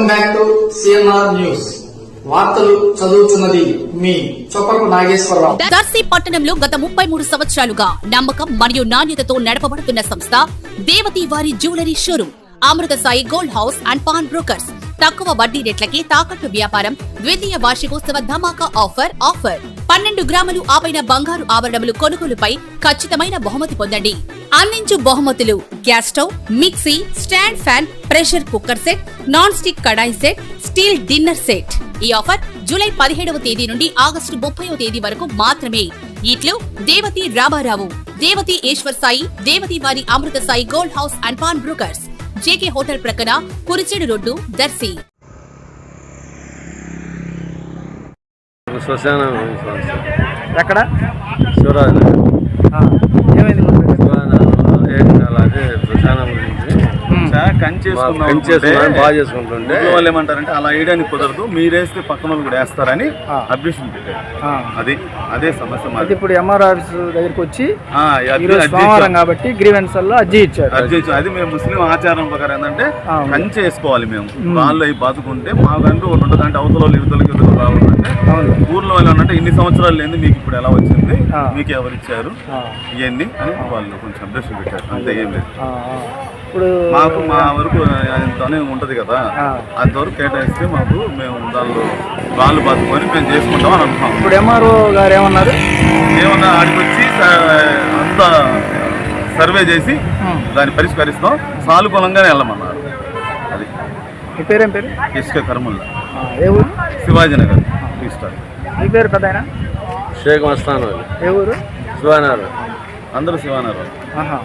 Welcome back to CNR news వార్తలు చదువుతున్నది మీ చొప్పకు నాగేశ్వరరావు. దర్శి పట్టణంలో గత ముప్పై మూడు సంవత్సరాలుగా నమ్మకం మరియు నాణ్యతతో నడపబడుతున్న సంస్థ దేవతి వారి jewellery showroom Amrutha Sai gold house and pawn brokers. తక్కువ వడ్డీ రేట్లకి తాకట్టు వ్యాపారం ద్వితీయ వార్షికోత్సవ ధమాకా ఆఫర్ ఆఫర్. పన్నెండు గ్రాములు ఆపైన బంగారు ఆభరణములు కొనుగోలుపై ఖచ్చితమైన బహుమతి పొందండి. అందించు బహుమతులు gas stove mixie stand fan pressure cooker set non stick kadai set steel dinner set. ఈ ఆఫర్ జూలై పదిహేడవ తేదీ నుండి ఆగస్టు ముప్పైవ తేదీ వరకు మాత్రమే. ఇట్లు దేవతి రామారావు దేవతి ఈశ్వర్ సాయి దేవతి వారి Amrutha Sai gold house and pawn brokers. JK hotel ప్రక్కన కురిచేడు రోడ్డు దర్శి. ఎక్కడ? శివరాజు ఊళ్ళో వాళ్ళు ఏమంటారంటే అలా వేయడానికి కుదరదు మీరేస్తే పక్కన వాళ్ళు కూడా వేస్తారని. అబ్జెక్షన్ పెట్టారు అది అదే సమస్య మాది. ఇప్పుడు ఎంఆర్ ఆఫీస్ దగ్గరికి వచ్చి సోమవారం. కాబట్టి గ్రీవెన్సల్లో అర్జీ ఇచ్చారు. అది ఇచ్చాం. అది మేము ముస్లిం ఆచారం ప్రకారం ఏంటంటే. కంచె వేసుకోవాలి మేము. రాళ్ళు అవి బాదుకుంటే మాకంటూ ఒకటి ఉంటుంది. అంటే అవతల వాళ్ళు రావాలంటే అవును. ఊర్లో వాళ్ళు అంటే ఇన్ని సంవత్సరాలు లేదు మీకు ఇప్పుడు ఎలా వచ్చింది. మీకు ఎవరు ఇచ్చారు ఇవన్నీ అని వాళ్ళు కొంచెం అబ్జెక్షన్ పెట్టారు. అంతే ఏం లేదు. ఇప్పుడు మాకు మా వరకు అంతనే ఉంటది కదా. ఆ. అంతవరకు కేటాయిస్తే మాకు మేము దానిలో రాళ్ళు బతుకొని మేము చేసుకుంటాం అని అనుకున్నాం. ఇప్పుడు ఎంఆర్ఓ గారు ఏమన్నారు? ఏమన్నా ఆడికి వచ్చి అంత సర్వే చేసి. దాన్ని పరిష్కరిస్తాం. సానుకూలంగానే వెళ్ళమన్నారు. అది. మీ పేరేం పేరు? ఇసుక కర్మల్లా. ఏ ఊరు? శివాజీనగర్ ఇస్తారు మీ పేరు పెద్ద ఆయన? షేక్ మస్తాన్ వాళ్ళు. ఏ ఊరు? శివానగర్. అందరూ శివానగర్ ఆహా.